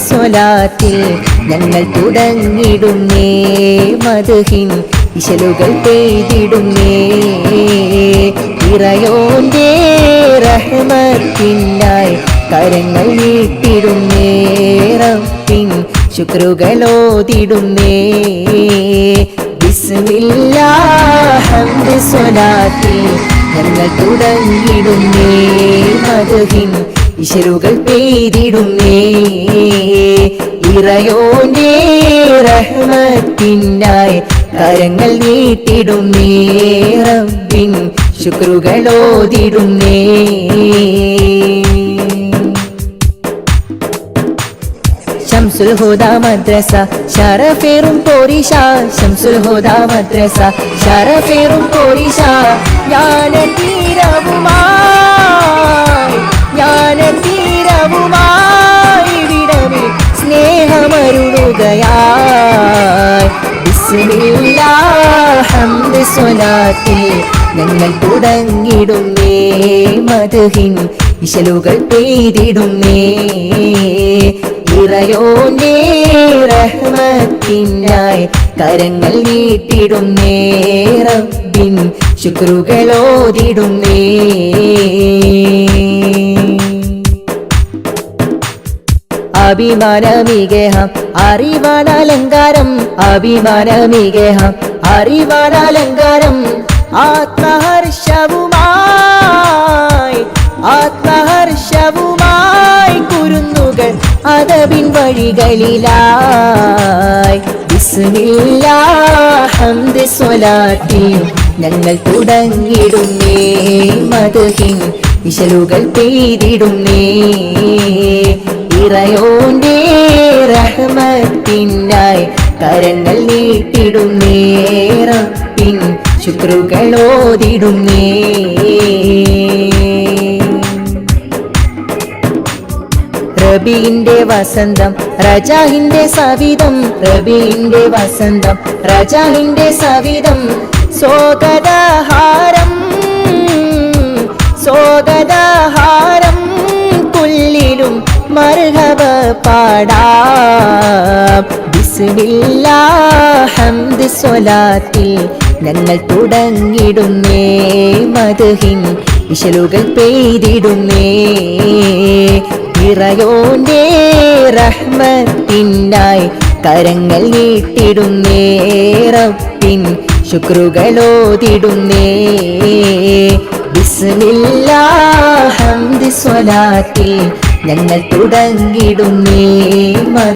സ്വലാത്തിൽ ഞങ്ങൾ തുടങ്ങിടുന്നേ മധുഹിൻ ഇശലുകൾ പെയ്തിടുന്നേ. ഇറയോന്റെ റഹ്മത്തിനായി കരങ്ങൾ നീട്ടിടുന്നേ റബ്ബിൻ ശുക്രുകളോതിടുന്നേ. ബിസ്മില്ലാഹംദ് സ്വലാത്തിൽ ഞങ്ങൾ തുടങ്ങിടുന്നേ മധുഹിൻ ഇശലുകൾ പെയ്തിടുന്നേ. ഇറയോന്റെ റഹ്മത്തിനായി കരങ്ങൾ നീട്ടിടുന്നേ. റബ്ബിൻ ശുക്രുകളോതിടുന്നേ ശംസുൽ ഹുദ മദ്രസ ശരഫേറും പോരിഷ. ശംസുൽ ഹുദ മദ്രസ ശരഫേറും പോരിഷ. ജ്ഞാന തീരവുമായി സ്വലാത്തിൽ ഞങ്ങൾ തുടങ്ങിടുന്നേ മധുഹിൻ ഇശലുകൾ പെയ്തിടുന്നേ. ഇറയോന്റെ റഹ്മത്തിനായി കരങ്ങൾ നീട്ടിടുന്നേ റബ്ബിൻ ശുക്രുകളോതിടുന്നേ അഭിമാനമികേഹം അറിവാണലങ്കാരം അഭിമാനമികേഹം അറിവാണലങ്കാരം ആത്മഹർഷവുമായി ആത്മഹർഷവുമായി കുരുന്നുകൾ അതവിൻ വഴികളിലായി. ഞങ്ങൾ തുടങ്ങിടുന്നേ മധുഹിൻ വിശലുകൾ പെയ്തിടുന്നേ. ഇറയോന്റെ റഹ്മത്തിനായി കരങ്ങൾ നീട്ടിടുന്നേ റബ്ബിൻ ശുക്രുകളോതിടുന്നേ റബീന്റെ വസന്തം റജാഹിന്റെ സവിതം റബീന്റെ വസന്തം റജാഹിന്റെ സവിതം സ്വാഗതഹാരം സ്വാഗതഹാരം പാടാം. ബിസ്മില്ലാഹംദ് സ്വലാത്തിൽ ഞങ്ങൾ തുടങ്ങിടുന്നേ മധുഹിൻ വിശലുകൾ പെയ്തിടുന്നേ. ഇറയോന്റെ റഹ്മത്തിനായി കരങ്ങൾ നീട്ടിടുന്നേ റബ്ബിൻ ശുക്രുകളോതിടുന്നേ. ബിസ്മില്ലാഹംദ് സ്വലാത്തിൽ ഞങ്ങൾ തുടങ്ങിടുന്നേ